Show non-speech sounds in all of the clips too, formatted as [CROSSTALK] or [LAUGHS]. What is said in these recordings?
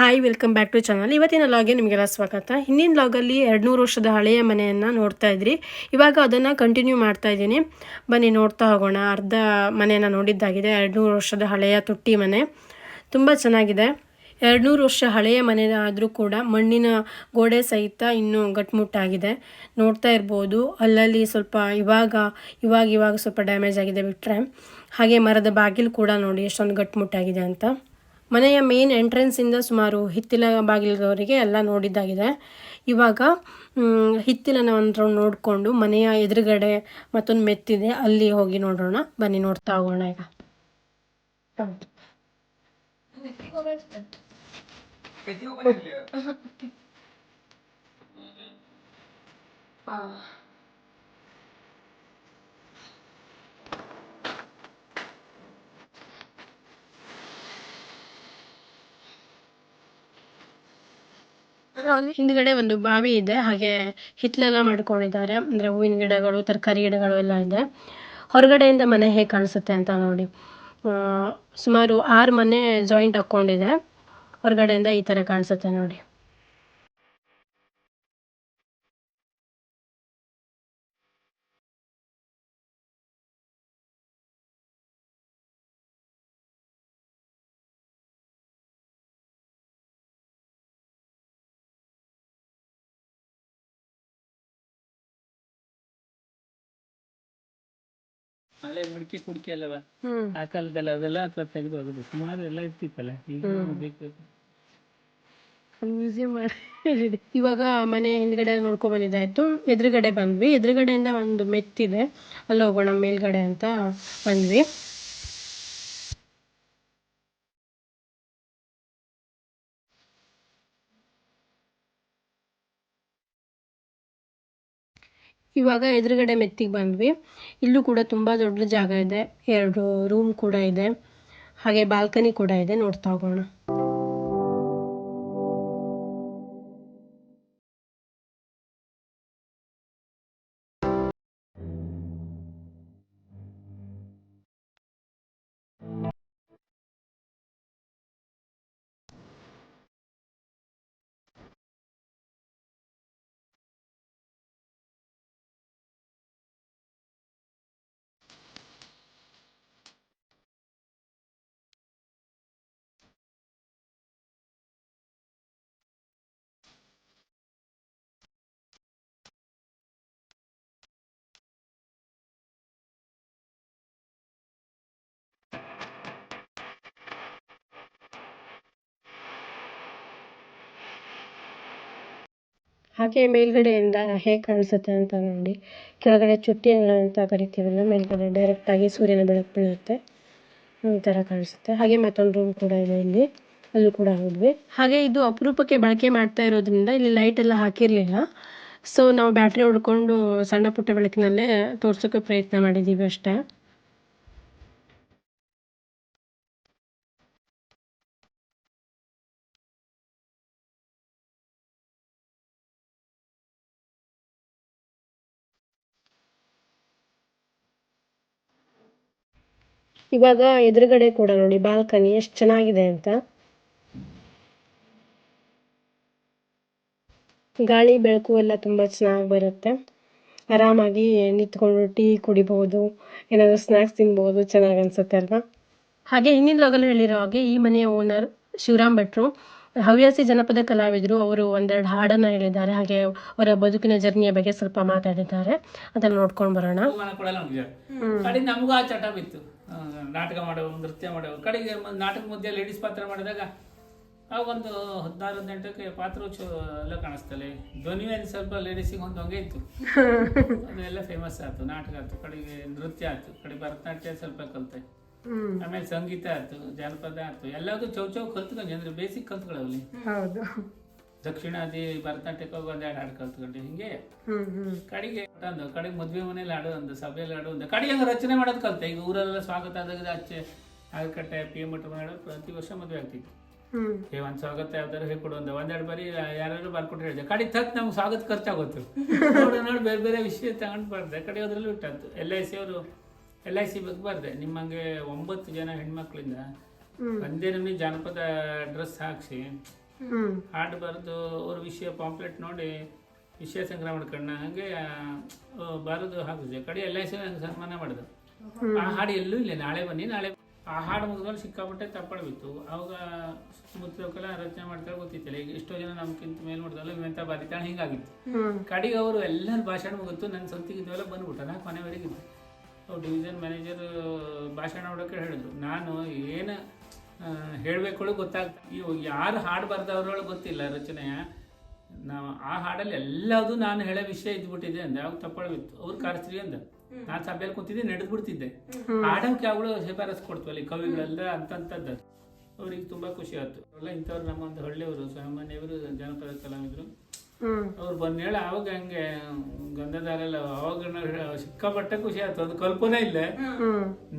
Hi welcome back to channel ಇವತ್ತಿನ ಲಾಗೆ ನಿಮಗೆಲ್ಲ ಸ್ವಾಗತ. ಹಿಂದಿನ ಲಾಗಲ್ಲಿ ಎರಡು ನೂರು ವರ್ಷದ ಹಳೆಯ ಮನೆಯನ್ನು ನೋಡ್ತಾ ಇದ್ರಿ. ಇವಾಗ ಅದನ್ನು ಕಂಟಿನ್ಯೂ ಮಾಡ್ತಾ ಇದ್ದೀನಿ. ಬನ್ನಿ, ನೋಡ್ತಾ ಹೋಗೋಣ. ಅರ್ಧ ಮನೆಯನ್ನು ನೋಡಿದ್ದಾಗಿದೆ. ಎರಡು ನೂರು ವರ್ಷದ ಹಳೆಯ ತುಟ್ಟಿ ಮನೆ. ತುಂಬ ಚೆನ್ನಾಗಿದೆ. ಎರಡು ನೂರು ವರ್ಷ ಹಳೆಯ ಮನೆಯಾದರೂ ಕೂಡ ಮಣ್ಣಿನ ಗೋಡೆ ಸಹಿತ ಇನ್ನೂ ಗಟ್ಮುಟ್ಟಾಗಿದೆ. ನೋಡ್ತಾ ಇರ್ಬೋದು. ಅಲ್ಲಲ್ಲಿ ಸ್ವಲ್ಪ ಇವಾಗ ಇವಾಗ ಇವಾಗ ಸ್ವಲ್ಪ ಡ್ಯಾಮೇಜ್ ಆಗಿದೆ ಬಿಟ್ಟರೆ ಹಾಗೆ ಮರದ ಬಾಗಿಲು ಕೂಡ ನೋಡಿ ಎಷ್ಟೊಂದು ಗಟ್ಮುಟ್ಟಾಗಿದೆ ಅಂತ. ಮನೆಯ ಮೇನ್ ಎಂಟ್ರೆನ್ಸಿಂದ ಸುಮಾರು ಹಿತ್ತಿಲ ಬಾಗಿಲದವರೆಗೆ ಎಲ್ಲ ನೋಡಿದ್ದಾಗಿದೆ. ಇವಾಗ ಹಿತ್ತಿಲನ ಒಂದು ನೋಡಿಕೊಂಡು ಮನೆಯ ಎದುರುಗಡೆ ಮತ್ತೊಂದು ಮೆತ್ತಿದೆ. ಅಲ್ಲಿ ಹೋಗಿ ನೋಡೋಣ ಬನ್ನಿ ನೋಡ್ತಾ ಹೋಗೋಣ ಈಗ. ಹಿಂದ್ಗಡೆ ಒಂದು ಬಾವಿ ಇದೆ, ಹಾಗೆ ಹಿತ್ಲೆಲ್ಲ ಮಾಡ್ಕೊಂಡಿದ್ದಾರೆ. ಅಂದ್ರೆ ಹೂವಿನ ಗಿಡಗಳು, ತರಕಾರಿ ಗಿಡಗಳು ಎಲ್ಲ ಇದೆ. ಹೊರಗಡೆಯಿಂದ ಮನೆ ಹೇಗೆ ಕಾಣಿಸುತ್ತೆ ಅಂತ ನೋಡಿ. ಸುಮಾರು ಆರು ಮನೆ ಜಾಯಿಂಟ್ ಹಾಕೊಂಡಿದೆ ಹೊರಗಡೆಯಿಂದ ಈ ತರ ಕಾಣಿಸುತ್ತೆ ನೋಡಿ. ಹಳೆ ಹುಡುಕಿ ಕುಡ್ಕಿ ಅಲ್ಲವ? ಆ ಕಾಲದಲ್ಲಿ ಅದೆಲ್ಲ ಅಥವಾ ತೆಗೆದು ಹೋಗುದು ಸುಮಾರು ಎಲ್ಲ ಇರ್ತಿತ್ತಲ್ಲ ಈಗ ಬೇಕು ಮ್ಯೂಸಿಯಂ ಇವಾಗ ಮನೆ ಹಿಂದ್ಗಡೆ ನೋಡ್ಕೊಂಡ್ ಬಂದಿದ್ದಾಯ್ತು. ಎದುರುಗಡೆ ಬಂದ್ವಿ. ಎದುರುಗಡೆಯಿಂದ ಒಂದು ಮೆತ್ತಿದೆ ಅಲ್ಲಿ ಹೋಗೋಣ ಮೇಲ್ಗಡೆ ಅಂತ ಬಂದ್ವಿ. ಇವಾಗ ಎದುರುಗಡೆ ಮೆತ್ತಿಗೆ ಬಂದ್ವಿ. ಇಲ್ಲೂ ಕೂಡ ತುಂಬ ದೊಡ್ಡ ಜಾಗ ಇದೆ. ಎರಡು ರೂಮ್ ಕೂಡ ಇದೆ. ಹಾಗೆ ಬಾಲ್ಕನಿ ಕೂಡ ಇದೆ. ನೋಡ್ತಾ ಹೋಗೋಣ. ಹಾಗೆ ಮೇಲುಗಡೆಯಿಂದ ಹೇಗೆ ಕಾಣಿಸುತ್ತೆ ಅಂತ ನೋಡಿ. ಕೆಳಗಡೆ ಚುಟ್ಟಿ ಅಂತ ಕರಿತೀವಲ್ಲ, ಮೇಲ್ಗಡೆ ಡೈರೆಕ್ಟಾಗಿ ಸೂರ್ಯನ ಬೆಳಕು ಬೀಳುತ್ತೆ. ಈ ಥರ ಕಾಣಿಸುತ್ತೆ. ಹಾಗೆ ಮತ್ತೊಂದು ರೂಮ್ ಕೂಡ ಇದೆ ಇಲ್ಲಿ. ಅಲ್ಲೂ ಕೂಡ ಹೋದ್ವಿ. ಹಾಗೆ ಇದು ಅಪರೂಪಕ್ಕೆ ಬಳಕೆ ಮಾಡ್ತಾ ಇರೋದ್ರಿಂದ ಇಲ್ಲಿ ಲೈಟ್ ಎಲ್ಲ ಹಾಕಿರಲಿಲ್ಲ. ಸೊ ನಾವು ಬ್ಯಾಟ್ರಿ ಹೊಡ್ಕೊಂಡು ಸಣ್ಣ ಪುಟ್ಟ ಬೆಳಕಿನಲ್ಲೇ ತೋರ್ಸೋಕ್ಕೆ ಪ್ರಯತ್ನ ಮಾಡಿದ್ದೀವಿ ಅಷ್ಟೇ. ಇವಾಗ ಎದುರುಗಡೆ ಕೂಡ ನೋಡಿ, ಬಾಲ್ಕನಿ ಎಷ್ಟು ಚೆನ್ನಾಗಿದೆ ಅಂತ. ಗಾಳಿ, ಬೆಳಕು ಎಲ್ಲ ತುಂಬಾ ಚೆನ್ನಾಗಿ ಬರುತ್ತೆ. ಆರಾಮಾಗಿ ನಿಂತ್ಕೊಂಡು ಟೀ ಕುಡಿಬೋದು, ಏನಾದ್ರು ಸ್ನಾಕ್ಸ್ ತಿನ್ಬೋದು, ಚೆನ್ನಾಗಿ ಅನ್ಸುತ್ತೆ ಅಲ್ವಾ? ಹಾಗೆ ಹಿಂದಿನ ಲೋಗಲ್ ಹೇಳಿರೋ ಹಾಗೆ, ಈ ಮನೆಯ ಓನರ್ ಶಿವರಾಮ್ ಭಟ್ರು, ಹವ್ಯಾಸಿ ಜನಪದ ಕಲಾವಿದರು, ಅವರು ಒಂದೆರಡು ಹಾಡನ್ನ ಹೇಳಿದ್ದಾರೆ. ಹಾಗೆ ಅವರ ಬದುಕಿನ ಜರ್ನಿಯ ಬಗ್ಗೆ ಸ್ವಲ್ಪ ಮಾತಾಡಿದ್ದಾರೆ. ಅದನ್ನ ನೋಡ್ಕೊಂಡು ಬರೋಣ. ನಮ್ಗೆ ಆ ಚಟ ಬಿತ್ತು. ನಾಟಕ ಮಾಡೋ ನೃತ್ಯ ಮಾಡೋ ಕಡೆಗೆ ನಾಟಕ ಮಧ್ಯೆ ಲೇಡೀಸ್ ಪಾತ್ರ ಮಾಡಿದಾಗ ಆಗೊಂದು ಹದಿನಾರು ಹದಿನೆಂಟಕ್ಕೆ ಪಾತ್ರ ಎಲ್ಲ ಕಾಣಿಸ್ತಲ್ಲ ಧ್ವನಿಯಲ್ಲಿ ಸ್ವಲ್ಪ ಲೇಡೀಸಿಗೆ ಒಂದು ಹಂಗೆ ಇತ್ತು. [LAUGHS] ಅದೆಲ್ಲ ಫೇಮಸ್ ಆಯ್ತು ನಾಟಕ ಆಯ್ತು ಕಡೆಗೆ ನೃತ್ಯ ಆಯ್ತು ಕಡೆ ಭರತನಾಟ್ಯ ಸ್ವಲ್ಪ ಕಲಿತೆ. ಆಮೇಲೆ ಸಂಗೀತ ಆಯ್ತು ಜಾನಪದ ಆಯ್ತು ಎಲ್ಲದೂ ಚೌ ಚೌ ಕಲ್ತ್ಕೊಂಡೆ ಅಂದ್ರೆ ಬೇಸಿಕ್ ಕಲ್ತ್ಕೊಳ್ಳಿ ದಕ್ಷಿಣಾದಿ ಭರತನಾಟ್ಯಕ್ಕೆ ಹೋಗಿ ಒಂದೆರಡು ಹಾಡು ಕಲ್ತ್ಕೊಂಡೆ ಹಿಂಗೆ ಕಡೆಗೆ ಒಂದು ಕಡೆಗೆ ಮದ್ವೆ ಮನೇಲಿ ಆಡೋ ಒಂದು ಸಭೆಯಲ್ಲಿ ಆಡೋ ಒಂದು ಕಡೆಗೆ ಹಂಗೆ ರಚನೆ ಮಾಡೋದು ಕಲ್ತೆ. ಈಗ ಊರಲ್ಲೆಲ್ಲ ಸ್ವಾಗತ ಆದಾಗ ಆಚೆ ಆಗಕಟ್ಟೆ ಪಿ ಎಂ ಮಠ ಮಾಡೋ ಪ್ರತಿ ವರ್ಷ ಮದುವೆ ಆಗ್ತಿತ್ತು. ಏ ಒಂದು ಸ್ವಾಗತ ಯಾವ್ದಾರು ಹೇಳ್ಕೊಡು ಒಂದು ಒಂದೆರಡು ಬಾರಿ ಯಾರು ಬರ್ಕೊಟ್ರೆ ಹೇಳಿದೆ. ಕಡೆ ತಕ್ ನಮ್ಗೆ ಸ್ವಾಗತ ಖರ್ಚಾಗೋತು ನೋಡಿ ನೋಡಿ ಬೇರೆ ಬೇರೆ ವಿಷಯ ತಗೊಂಡು ಬರ್ದೆ. ಕಡೆ ಅದ್ರಲ್ಲಿ ಇಟ್ಟಂತು ಎಲ್ ಐ ಸಿ ಅವರು ಎಲ್ ಐ ಸಿ ಬಗ್ಗೆ ಬರ್ದೆ. ನಿಮ್ಮಂಗೆ ಒಂಬತ್ತು ಜನ ಹೆಣ್ಮಕ್ಳಿಂದ ಒಂದೇ ನಮ್ಗೆ ಜಾನಪದ ಡ್ರೆಸ್ ಹಾಕ್ಸಿ ಹಾಡು ಬರೆದು ಅವ್ರ ವಿಷಯ ಪಾಂಪ್ಲೆಟ್ ನೋಡಿ ವಿಷಯ ಸಂಗ್ರಹ ಮಾಡ್ಕೊಂಡ ಹಂಗೆ ಬಾರದು ಹಾಕಿದ್ವಿ ಕಡೆ ಎಲ್ಲ ಸನ್ಮಾನ ಮಾಡಿದ್ರು. ಆ ಹಾಡು ಎಲ್ಲೂ ಇಲ್ಲ. ನಾಳೆ ಬನ್ನಿ, ನಾಳೆ ಆ ಹಾಡು ಮುಗಿದ್ಮೇಲೆ ಸಿಕ್ಕಾಪಟ್ಟೆ ತಪ್ಪಳು ಬಿತ್ತು. ಅವಾಗ ಮುತ್ತಲ ರಚನೆ ಮಾಡ್ತಾರೆ ಗೊತ್ತಿತ್ತಿಲ್ಲ. ಈಗ ಎಷ್ಟೋ ಜನ ನಮ್ಗಿಂತ ಮೇಲ್ ಮಾಡಿದಲ್ಲ ಇವಂತ ಬರಿತಾಳೆ, ಹಿಂಗಾಗಿತ್ತು. ಕಡೆಗೆ ಅವರು ಎಲ್ಲರ ಭಾಷಣ ಮುಗಿತು ನನ್ನ ಸ್ವಂತಿಗಿದ್ದವೆಲ್ಲ ಬಂದ್ಬಿಟ್ಟ ನಾ ಕೊನೆವರೆಗಿದ್ದೆ. ಅವ್ರು ಡಿವಿಷನ್ ಮ್ಯಾನೇಜರ್ ಭಾಷಣ ಮಾಡೋಕೆ ಹೇಳಿದ್ರು. ನಾನು ಏನು ಹೇಳಬೇಕು ಗೊತ್ತಾಗ್ತಾ ಇವು ಯಾರು ಹಾಡು ಬರ್ದವ್ರೊಳಗೆ ಗೊತ್ತಿಲ್ಲ ರಚನೆ ನಾವು ಆ ಹಾಡಲ್ಲಿ ಎಲ್ಲದೂ ನಾನು ಹೇಳೋ ವಿಷಯ ಇದ್ಬಿಟ್ಟಿದೆ ಅಂದೆ. ಅವಾಗ ತಪ್ಪಳವಿತ್ತು ಅವ್ರು ಕರೆಸ್ರಿ ಅಂದ. ನಾನು ಸಭೆಯಲ್ಲಿ ಕೂತಿದ್ದೆ ನಡೆದು ಬಿಡ್ತಿದ್ದೆ ಹಾಡೋಕೆ ಅವಳು ಶಿಫಾರಸ್ ಕೊಡ್ತೀವಲ್ಲ ಕವಿಗಳೆಲ್ಲ ಅಂತಂತದ್ದು. ಅವ್ರಿಗೆ ತುಂಬ ಖುಷಿ ಆಯ್ತು. ಅವೆಲ್ಲ ಇಂಥವ್ರು ನಮ್ಮ ಒಂದು ಹಳ್ಳಿಯವರು ಸಾಮಾನ್ಯವರು ಜನಪದ ಕಲಾವಿದರು. ಅವ್ರು ಬಂದು ಹೇಳಿ ಅವಾಗ ಹಂಗೆ ಗಂಧದಾರೆಲ್ಲ ಅವಾಗ ಸಿಕ್ಕಾಪಟ್ಟೆ ಖುಷಿ ಆಯ್ತು. ಅದು ಕಲ್ಪನೆ ಇಲ್ಲ.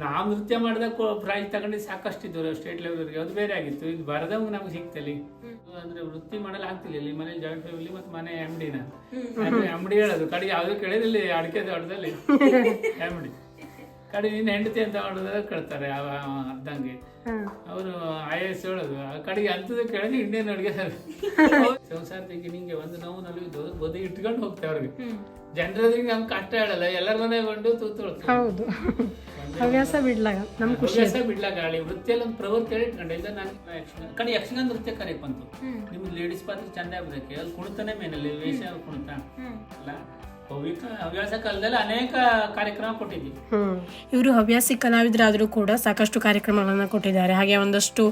ನಾ ನಾವು ನೃತ್ಯ ಮಾಡಿದಾಗ ಪ್ರೈಸ್ ತಗೊಂಡು ಸಾಕಷ್ಟು ಇದ್ದವ್ರು ಸ್ಟೇಟ್ ಲೆವೆಲ್ವರೆಗೆ ಅದು ಬೇರೆ ಆಗಿತ್ತು. ಇದು ಬರದಾಗ ನಮ್ಗೆ ಸಿಗ್ತಲ್ಲಿ ಅಂದ್ರೆ ವೃತ್ತಿ ಮಾಡಲ್ಲ ಆಗ್ತಿಲ್ಲ ಇಲ್ಲಿ. ಮನೇಲಿ ಜಾಯಿಂಟ್ ಫ್ಯಾಮಿಲಿ ಮತ್ತೆ ಮನೆ ಎಂ ಡಿನ ಎಂ ಡಿ ಹೇಳೋದು. ಕಡೆ ಯಾವ್ದು ಕೇಳಿದಿಲ್ಲ ಅಡಿಕೆ ದೊಡ್ಡದಲ್ಲಿ. ಎಂ ಡಿ ಕಡೆ ನಿನ್ನ ಹೆಂಡತಿ ಅಂತ ಮಾಡಿದ್ರೆ ಕೇಳ್ತಾರೆ ಅದಂಗೆ ಅವರು ಐ ಎಸ್ ಹೇಳೋದು ಆ ಕಡೆಗೆ ಅಂತದ ಕೇಳಿದ್ರೆ ಇಂಡಿಯನ್ ಅಡುಗೆ ಸಂಸಾರದಿಗೆ ನಿಂಗೆ ಒಂದು ನೋವು ನಲಿದು ಬದಿ ಇಟ್ಕೊಂಡು ಹೋಗ್ತಾರೆ ಅವ್ರಿಗೆ. ಜನರದಿಗೆ ನಮ್ಗೆ ಕಷ್ಟ ಹೇಳಲ್ಲ ಎಲ್ಲರ ಮನೆ ಬಂದು ತೂತು ಹವ್ಯಾಸ ಬಿಡ್ಲಾಗ ನಮ್ ಹವ್ಯಾಸ ಬಿಡ್ಲಾಗ ಗಾಳಿ ವೃತ್ತಿಯಲ್ಲಿ ಒಂದು ಪ್ರವೃತ್ತಿ ಹೇಳಿ ಇಟ್ಕೊಂಡೆ. ಇಲ್ಲ ನಾನು ಯಕ್ಷಗಾನ ಕಡೆ ಯಕ್ಷಗಾನ ನೃತ್ಯ ಕರೆಯಕ್ ಬಂತು ನಿಮ್ಗೆ ಲೇಡೀಸ್ ಪಾತ್ರ ಚಂದ ಆಗ್ಬೇಕು ಅಲ್ಲಿ ಕುಣಿತಾನೆ ಮೇನಲ್ಲಿ ವೇಷ ಕುಣಿತ. ಅಲ್ಲ? ಹವ್ಯಕ ಹವ್ಯಾಸ ಕಾಲದಲ್ಲಿ ಅನೇಕ ಕಾರ್ಯಕ್ರಮ ಕೊಟ್ಟಿದ್ವಿ. ಹ್ಮ್. ಇವರು ಹವ್ಯಾಸಿ ಕಲಾವಿದರಾದರೂ ಕೂಡ ಸಾಕಷ್ಟು ಕಾರ್ಯಕ್ರಮಗಳನ್ನು ಕೊಟ್ಟಿದ್ದಾರೆ. ಹಾಗೆ ಒಂದಷ್ಟು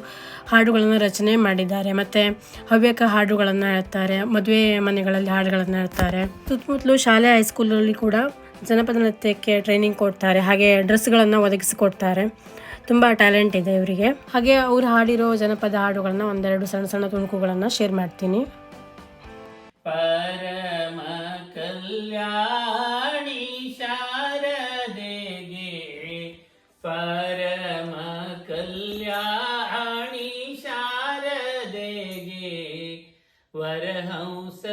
ಹಾಡುಗಳನ್ನು ರಚನೆ ಮಾಡಿದ್ದಾರೆ. ಮತ್ತೆ ಹವ್ಯಕ ಹಾಡುಗಳನ್ನು ಹೇಳ್ತಾರೆ ಮದುವೆ ಮನೆಗಳಲ್ಲಿ ಹಾಡುಗಳನ್ನು ಹೇಳ್ತಾರೆ. ಸುತ್ತಮುತ್ತಲು ಶಾಲೆ ಹೈಸ್ಕೂಲಲ್ಲಿ ಕೂಡ ಜನಪದ ನೃತ್ಯಕ್ಕೆ ಟ್ರೈನಿಂಗ್ ಕೊಡ್ತಾರೆ. ಹಾಗೆ ಡ್ರೆಸ್ಗಳನ್ನು ಒದಗಿಸಿಕೊಡ್ತಾರೆ ತುಂಬ ಟ್ಯಾಲೆಂಟ್ ಇದೆ ಇವರಿಗೆ. ಹಾಗೆ ಅವ್ರು ಹಾಡಿರೋ ಜನಪದ ಹಾಡುಗಳನ್ನ ಒಂದೆರಡು ಸಣ್ಣ ಸಣ್ಣ ತುಣುಕುಗಳನ್ನು ಶೇರ್ ಮಾಡ್ತೀನಿ. ಪರಮ ಕಲ್ಯಾಣಿ ಶಾರದೆಗೆ ಪರಮ ಕಲ್ಯಾಣಿ ಶಾರದೆಗೆ ವರಹಂಸ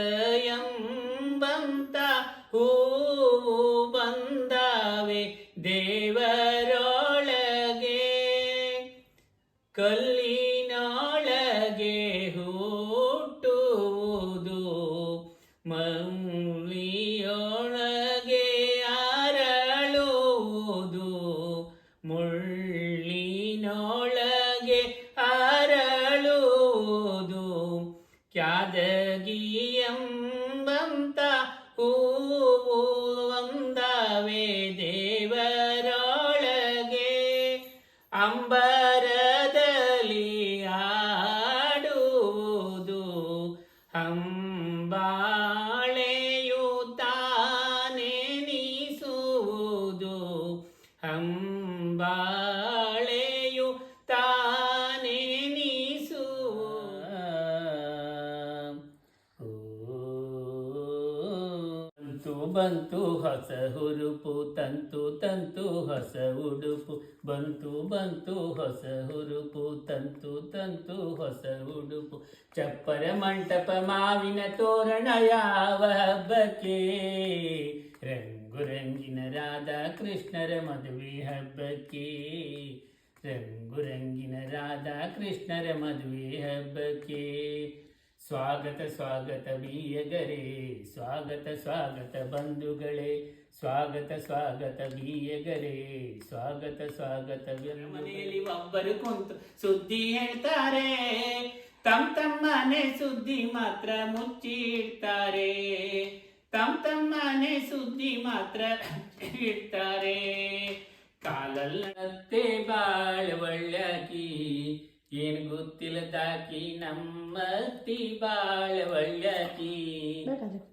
क्या जगी ಬಂತು ಹೊಸ ಹುರುಪು, ತಂತು ತಂತು ಹೊಸ ಉಡುಪು. ಬಂತು ಬಂತು ಹೊಸ ಹುರುಪು, ತಂತು ತಂತು ಹೊಸ ಉಡುಪು. ಚಪ್ಪರ ಮಂಟಪ ಮಾವಿನ ತೋರಣ ಯಾವ ಹಬ್ಬಕ್ಕೆ? ರಂಗು ರಂಗಿನ ರಾಧಾ ಕೃಷ್ಣರ ಮದುವೆ ಹಬ್ಬಕ್ಕೆ. ರಂಗು ರಂಗಿನ ರಾಧಾ ಕೃಷ್ಣರ ಮದುವೆ ಹಬ್ಬಕ್ಕೆ. ಸ್ವಾಗತ ಸ್ವಾಗತ ಬೀಯಗರೆ ಸ್ವಾಗತ ಸ್ವಾಗತ ಬಂಧುಗಳೇ ಸ್ವಾಗತ ಸ್ವಾಗತ ಬೀಯಗರೆ ಸ್ವಾಗತ ಸ್ವಾಗತ ಮನೆಯಲ್ಲಿ ಒಬ್ಬರು ಕುಂತು ಸುದ್ದಿ ಹೇಳ್ತಾರೆ. ತಮ್ ತಮ್ಮನೆ ಸುದ್ದಿ ಮಾತ್ರ ಮುಚ್ಚಿಡ್ತಾರೆ. ತಮ್ ತಮ್ಮನೆ ಸುದ್ದಿ ಮಾತ್ರ ಇಡ್ತಾರೆ ಕಾಲಲ್ಲತ್ತೆ ಬಾಳ ಒಳ್ಳ್ಯಾಕಿ ಏನ್ ಗೊತ್ತಿಲ್ಲದಾಕಿ ನಮ್ಮತ್ತಿ ಬಾಳ ಒಳ್ಳಾಕಿ.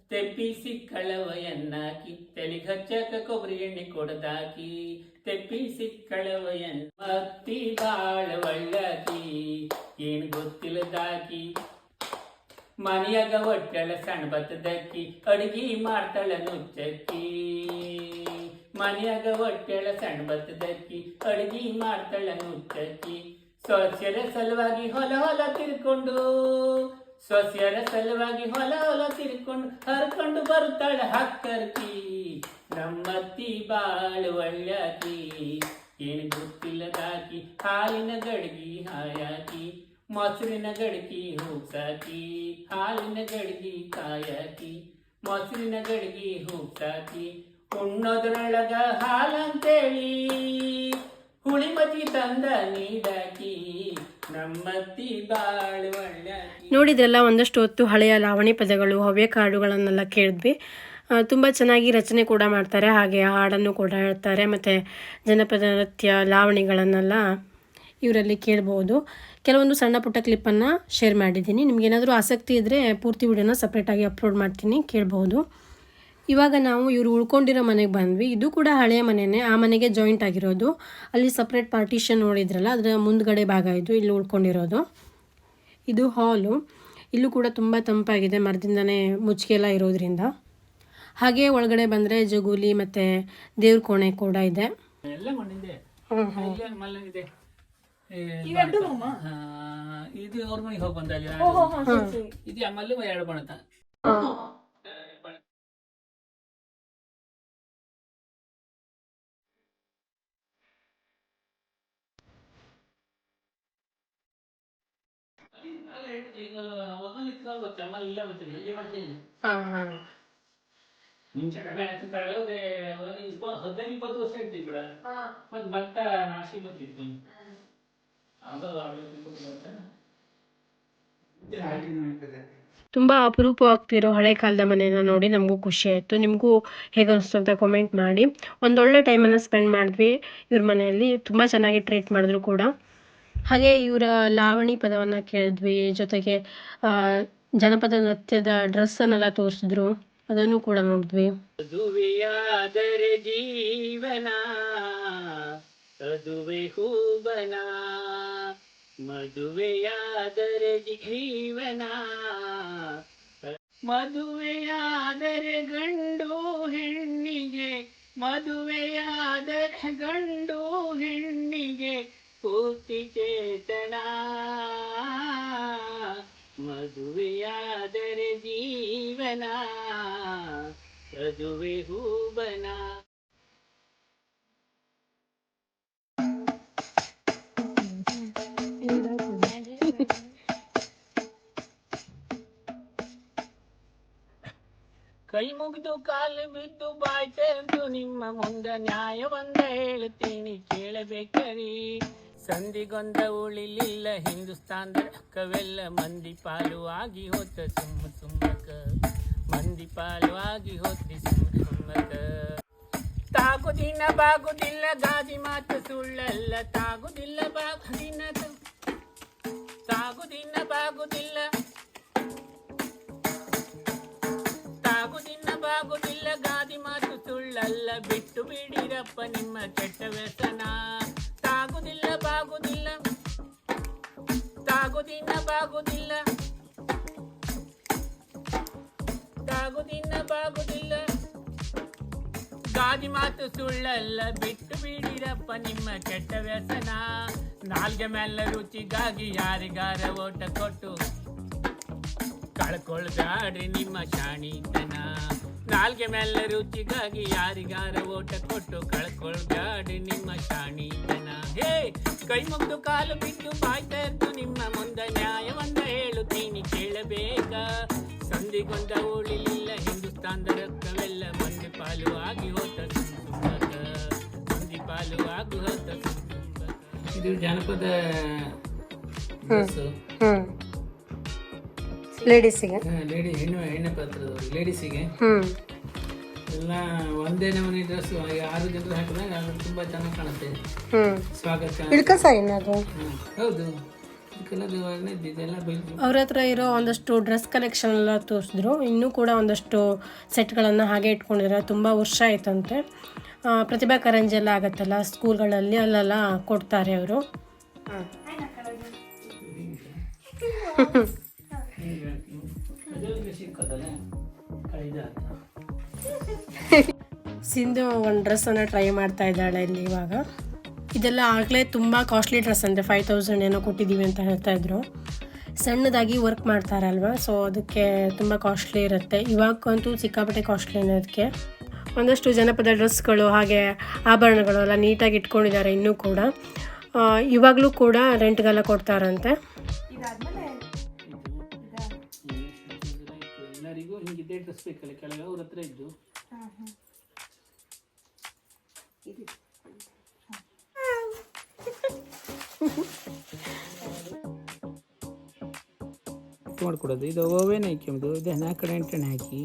ತೆಪ್ಪಿಸಿ ಕಳವಯನ್ನಾಕಿ ತಲೆ ಹಚ್ಚಕ ಕೊಬ್ಬರಿ ಎಣ್ಣೆ ಕೊಡದಾಕಿ. ತೆಪ್ಪಿಸಿ ಕಳವಯನ್ನ ಅತ್ತಿ ಬಾಳ ಒಳ್ಳಾಕಿ. ಏನ್ ಗೊತ್ತಿಲ್ಲದಾಕಿ ಮನೆಯಾಗ ಒಟ್ಟಳ ಸಣ್ಣ ಬತ್ತದಕ್ಕಿ ಅಡಿಗೆ ಮಾಡ್ತಾಳ ನುಚ್ಚಕ್ಕಿ. ಮನೆಯಾಗ ಒಟ್ಟಳ ಸಣ್ಣ ಬತ್ತದಕ್ಕಿ ಅಡಿಗೆ ಮಾಡ್ತಾಳ ನುಚ್ಚಕ್ಕಿ. ಸೊಸೆರ ಸಲುವಾಗಿ ಹೊಲ ಹೊಲ ತಿರ್ಕೊಂಡು ಸ್ವಸ್ಯರ ಸಲುವಾಗಿ ಹೊಲ ಹೊಲ ತಿರ್ಕೊಂಡು, ಹರ್ಕೊಂಡು ಬರ್ತಾಳೆ ಹಕ್ಕರ್ಕಿ ನಮ್ಮತ್ತಿ ಬಾಳು ಒಳ್ಳಾಕಿ ಏನು ಗೊತ್ತಿಲ್ಲದಾಕಿ, ಹಾಲಿನ ಗಡ್ಗಿ ಹಾಯಾಕಿ, ಮೊಸರಿನ ಗಡ್ಗಿ ಹೂಸಾಕಿ ಹಾಲಿನ ಗಡ್ಗಿ ಕಾಯಾಕಿ, ಮೊಸರಿನ ಗಡ್ಗಿ ಹೂಸಾಕಿ ಉಣ್ಣೋದ್ರೊಳಗ ಹಾಲಂತೇಳಿ. ನೋಡಿದ್ರಲ್ಲ, ಒಂದಷ್ಟು ಹೊತ್ತು ಹಳೆಯ ಲಾವಣಿ ಪದಗಳು, ಹವ್ಯ ಕಾಡುಗಳನ್ನೆಲ್ಲ ಕೇಳಿದ್ವಿ. ತುಂಬ ಚೆನ್ನಾಗಿ ರಚನೆ ಕೂಡ ಮಾಡ್ತಾರೆ. ಹಾಗೆ ಹಾಡನ್ನು ಕೂಡ ಹೇಳ್ತಾರೆ. ಮತ್ತು ಜನಪದ ನೃತ್ಯ, ಲಾವಣಿಗಳನ್ನೆಲ್ಲ ಇವರಲ್ಲಿ ಕೇಳ್ಬೋದು. ಕೆಲವೊಂದು ಸಣ್ಣ ಪುಟ್ಟ ಕ್ಲಿಪ್ಪನ್ನು ಶೇರ್ ಮಾಡಿದ್ದೀನಿ. ನಿಮಗೇನಾದರೂ ಆಸಕ್ತಿ ಇದ್ದರೆ ಪೂರ್ತಿ ವಿಡಿಯೋನ ಸಪ್ರೇಟಾಗಿ ಅಪ್ಲೋಡ್ ಮಾಡ್ತೀನಿ, ಕೇಳ್ಬೋದು. ಇವಾಗ ನಾವು ಇವರು ಉಳ್ಕೊಂಡಿರೋ ಮನೆಗೆ ಬಂದ್ವಿ. ಇದು ಕೂಡ ಹಳೆಯ ಮನೆಯೇ ಆ ಮನೆಗೆ ಜಾಯಿಂಟ್ ಆಗಿರೋದು. ಅಲ್ಲಿ ಸಪ್ರೇಟ್ ಪಾರ್ಟಿಷನ್ ನೋಡಿದ್ರಲ್ಲ ಅದರ ಮುಂದ್ಗಡೆ ಭಾಗ ಇದು ಇಲ್ಲಿ ಉಳ್ಕೊಂಡಿರೋದು. ಇದು ಹಾಲು ಇಲ್ಲೂ ಕೂಡ ತುಂಬ ತಂಪಾಗಿದೆ ಮರದಿಂದನೇ ಮುಚ್ಚಿಗೆ ಎಲ್ಲ ಇರೋದ್ರಿಂದ. ಹಾಗೆ ಒಳಗಡೆ ಬಂದರೆ ಜಗುಲಿ ಮತ್ತು ದೇವ್ರ ಕೋಣೆ ಕೂಡ ಇದೆ. ಇದು ಅವ್ರ ಮನೆಗೆ ಹೋಗಿ ಬಂದ ಇದು ಆ ಮಲ್ಲು ಎರಡು ಬಣತ ಈಗ ಒಂದೊಂದು ಇತ್ತು ಗೊತ್ತಾ ಮಲ್ಲ ಇಲ್ಲ ಗೊತ್ತಿಲ್ಲ ಇಲ್ಲಿ ಮಾಡ್ತೀನಿ ಮುಂಚೆ ಕಡಿಮೆ ಆಯ್ತು ಕಳೆದ ಒಂದು ಇಪ್ಪ- ಹದಿನೈದು ಇಪ್ಪತ್ತು ವರ್ಷ ಇರ್ತೀನಿ ಬಿಡ ಮತ್ತೆ ಭತ್ತ ನಾಶಿ ತುಂಬ ಅಪರೂಪವಾಗ್ತಿರೋ ಹಳೆ ಕಾಲದ ಮನೆನ ನೋಡಿ ನಮಗೂ ಖುಷಿ ಆಯಿತು. ನಿಮಗೂ ಹೇಗೆ ಅನಿಸ್ತು ಅಂತ ಕಾಮೆಂಟ್ ಮಾಡಿ. ಒಂದೊಳ್ಳೆ ಟೈಮನ್ನು ಸ್ಪೆಂಡ್ ಮಾಡಿದ್ವಿ. ಇವ್ರ ಮನೆಯಲ್ಲಿ ತುಂಬ ಚೆನ್ನಾಗಿ ಟ್ರೀಟ್ ಮಾಡಿದ್ರು ಕೂಡ. ಹಾಗೆ ಇವರ ಲಾವಣಿ ಪದವನ್ನು ಕೇಳಿದ್ವಿ, ಜೊತೆಗೆ ಜನಪದ ನೃತ್ಯದ ಡ್ರೆಸ್ಸನ್ನೆಲ್ಲ ತೋರಿಸಿದ್ರು, ಅದನ್ನು ಕೂಡ ನೋಡಿದ್ವಿ. ಮದುವೆಯಾದರೆ ಜೀವನ ಅದುವೆ ಹೂವನ, ಮದುವೆಯಾದರೆ ಜೀವನ, ಮದುವೆಯಾದರೆ ಗಂಡು ಹೆಣ್ಣಿಗೆ, ಮದುವೆಯಾದರೆ ಗಂಡು ಹೆಣ್ಣಿಗೆ ಪೂರ್ತಿ ಚೇತನ ಮದುವೆಯಾದರೆ ಜೀವನ ಅದುವೆ ಹೂಬನ ಕೈ ಮುಗಿದು ಕಾಲು ಬಿದ್ದು ಬಾಯ್ ತೆರೆದು ನಿಮ್ಮ ಮುಂದ ನ್ಯಾಯವೊಂದ ಹೇಳ್ತೀನಿ ಕೇಳಬೇಕರಿ ಸಂಧಿಗೊಂದ ಉಳಿಲಿಲ್ಲ ಹಿಂದೂಸ್ತಾನದ ಕವೆಲ್ಲ ಮಂದಿ ಪಾಲು ಆಗಿ ಹೋತ ಸುಮ್ಮ ಸುಮ್ಮಕ. ಮಂದಿ ಪಾಲು ಆಗಿ ಹೋತಿ ಸುಮ್ಮ ಸುಮ್ಮಕ. ತಾಗುದಿನ ಬಾಗುದಿಲ್ಲ ಗಾದಿ ಮಾತು ಸುಳ್ಳಲ್ಲ, ತಾಗುದಿಲ್ಲ ಬಾಗುದಿನ ತಾಗುದಿನ ಬಾಗುದಿಲ್ಲ. ತಾಗುದಿನ ಬಾಗುದಿಲ್ಲ ಗಾದಿ ಮಾತು ಸುಳ್ಳಲ್ಲ, ಬಿಟ್ಟು ಬಿಡಿರಪ್ಪ ನಿಮ್ಮ ಕೆಟ್ಟ ವ್ಯಸನ. ತಾಗುದಿಲ್ಲ ಬಾಗುದಿಲ್ಲ. ತಾಗುದಿನ ಬಾಗುದಿಲ್ಲ. ತಾಗುದಿನ ಬಾಗುದಿಲ್ಲ. ಗಾದಿ ಮಾತು ಸುಳ್ಳಲ್ಲ, ಬಿಟ್ಟು ಬಿಡಿರಪ್ಪ ನಿಮ್ಮ ಕೆಟ್ಟ ವ್ಯಸನ. ನಾಲ್ಗೆ ಮೇಲೆ ರುಚಿಗಾಗಿ ಯಾರಿಗಾರ ಓಟ ಕೊಟ್ಟು ಕಳ್ಕೊಳ್ಬ್ಯಾಡ್ರಿ ನಿಮ್ಮ ಶಾಣಿತನ. ನಾಲ್ಗೆ ಮೇಲೆ ರುಚಿಗಾಗಿ ಯಾರಿಗಾರ ಓಟ ಕೊಟ್ಟು ಕಳ್ಕೊಳ್ಬ್ಯಾಡ್ರಿ ನಿಮ್ಮ ಶಾಣಿತನ. ಹೇ ಕೈ ಮುಗ್ದು ಕಾಲು ಬಿದ್ದು ಬಾಯ್ತಾ ಇದ್ದು ನಿಮ್ಮ ಮುಂದ ನ್ಯಾಯವನ್ನ ಹೇಳುತ್ತೀನಿ ಕೇಳಬೇಕ. ಸಂಧಿಗೊಂದ ಉಳಿಲಿಲ್ಲ ಹಿಂದೂಸ್ತಾನದ ರಕ್ತವೆಲ್ಲ ಮಂದಿ ಪಾಲು ಆಗಿ ಹೋತ ಮಂದಿ ಪಾಲು ಆಗಿ ಹೋತ ಇದು ಜಾನಪದ ಲೇಡೀಸಿಗೆ ಲೇಡಿ ಹೆಣ್ಣು ಹೆಣ್ಣು ಪಾತ್ರ ಲೇಡೀಸಿಗೆ ಹ್ಞೂ ಎಲ್ಲ ಒಂದೇ ನಮೂನಿ ಡ್ರೆಸ್ ಆರು ಜನರು ಹಾಕಿದಾಗ ಅದು ತುಂಬಾ ಚೆನ್ನಾಗಿ ಕಾಣುತ್ತೆ. ಹ್ಞೂ ಸ್ವಾಗತ ಇಳ್ಕಸ ಏನದು ಹ್ಮ್. ಹೌದು. ಇದಕ್ಕೆಲ್ಲ ಇದೆ, ಇದೆಲ್ಲ ಬೈದು ಅವ್ರ ಹತ್ರ ಇರೋ ಒಂದಷ್ಟು ಡ್ರೆಸ್ ಕಲೆಕ್ಷನ್ ಎಲ್ಲ ತೋರಿಸಿದ್ರು. ಇನ್ನೂ ಕೂಡ ಒಂದಷ್ಟು ಸೆಟ್ಗಳನ್ನು ಹಾಗೆ ಇಟ್ಕೊಂಡಿದ್ದಾರೆ ತುಂಬ ವರ್ಷ ಆಯ್ತಂತೆ. ಆ, ಪ್ರತಿಭಾ ಕಾರಂಜಿ ಎಲ್ಲ ಆಗತ್ತಲ್ಲ ಸ್ಕೂಲ್ಗಳಲ್ಲಿ ಅಲ್ಲೆಲ್ಲ ಕೊಡ್ತಾರೆ ಅವರು. [LAUGHS] ಕಳೆದ ಸಿಂಧು ಒಂದು ಡ್ರೆಸ್ಸನ್ನು ಟ್ರೈ ಮಾಡ್ತಾ ಇದ್ದಾಳೆ ಇಲ್ಲಿ ಇವಾಗ. ಇದೆಲ್ಲ ಆಗಲೇ ತುಂಬ ಕಾಸ್ಟ್ಲಿ ಡ್ರೆಸ್ ಅಂತೆ ಫೈವ್ ತೌಸಂಡ್ ಏನೋ ಕೊಟ್ಟಿದ್ದೀವಿ ಅಂತ ಹೇಳ್ತಾ ಇದ್ರು. ಸಣ್ಣದಾಗಿ ವರ್ಕ್ ಮಾಡ್ತಾರಲ್ವ ಸೊ ಅದಕ್ಕೆ ತುಂಬ ಕಾಸ್ಟ್ಲಿ ಇರುತ್ತೆ. ಇವಾಗಂತೂ ಸಿಕ್ಕಾಪಟ್ಟೆ ಕಾಸ್ಟ್ಲಿ ಅದಕ್ಕೆ ಒಂದಷ್ಟು ಜನಪದ ಡ್ರೆಸ್ಗಳು ಹಾಗೆ ಆಭರಣಗಳು ಎಲ್ಲ ನೀಟಾಗಿ ಇಟ್ಕೊಂಡಿದ್ದಾರೆ ಇನ್ನೂ ಕೂಡ. ಆ, ಇವಾಗಲೂ ಕೂಡ ರೆಂಟ್ಗೆಲ್ಲ ಕೊಡ್ತಾರಂತೆ. ಎಲ್ಲರಿಗೂ ನಿಮಗೆ ಡ್ರೆಸ್ ಬೇಕಲ್ಲ ಕೆಳಗೆ ಅವ್ರ ಹತ್ರ ಇದ್ದು. ಹಾಂ ಹಾಂ. ಇದು ಮಾಡ್ಕೊಡೋದು. ಇದು ಓವೇನ್ ಹಾಕಿ ಇದು ನಾಲ್ಕು ಕಡೆ ಎಂಟೆಣ್ಣೆ ಹಾಕಿ.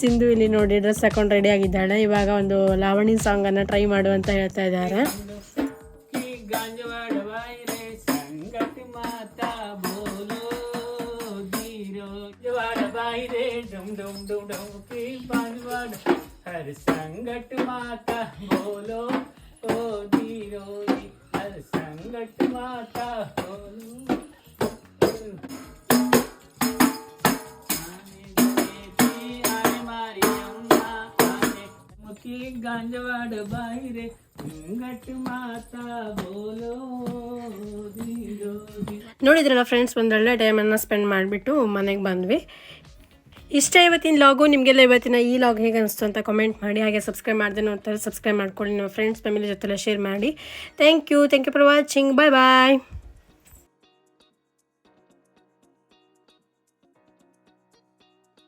ಸಿಂಧು ಇಲ್ಲಿ ನೋಡಿ ಡ್ರೆಸ್ ಹಾಕೊಂಡು ರೆಡಿ ಆಗಿದ್ದಾಳೆ. ಇವಾಗ ಒಂದು ಲಾವಣಿ ಸಾಂಗ್ ಸಾಂಗನ್ನು ಟ್ರೈ ಮಾಡು ಅಂತ ಹೇಳ್ತಾ ಇದ್ದಾರೆ. ಡಮ್ ಡಮ್ ಡಮ್ ಡಮ್ ಕಿ ಸಂಗ કે ಗಾಂಜವಾಡ ಬಾಯಿರೆ રે ಮಾತಾ ಬೋಲೋ ನೋಡಿದ್ರಲ್ಲ ಫ್ರೆಂಡ್ಸ್ ಒಂದೊಳ್ಳೆ ಟೈಮನ್ನ ಸ್ಪೆಂಡ್ ಮಾಡಿಬಿಟ್ಟು ಮನೆಗೆ ಬಂದ್ವಿ. ಇಷ್ಟ ಇವತ್ತಿನ ಲಾಗು ನಿಮಗೆಲ್ಲ ಇವತ್ತಿನ ಈ ಲಾಗ್ ಹೇಗೆ ಅನಿಸ್ತು ಅಂತ ಕಮೆಂಟ್ ಮಾಡಿ, ಹಾಗೆ ಸಬ್ಸ್ಕ್ರೈಬ್ ಮಾಡಿದೆ ನೋಡ್ತಾರೆ ಸಬ್ಸ್ಕ್ರೈಬ್ ಮಾಡ್ಕೊಳ್ಳಿ. ನಮ್ಮ ಫ್ರೆಂಡ್ಸ್ ಫ್ಯಾಮಿಲಿ ಜೊತೆಲ್ಲ ಶೇರ್ ಮಾಡಿ. Thank you thank you for watching bye bye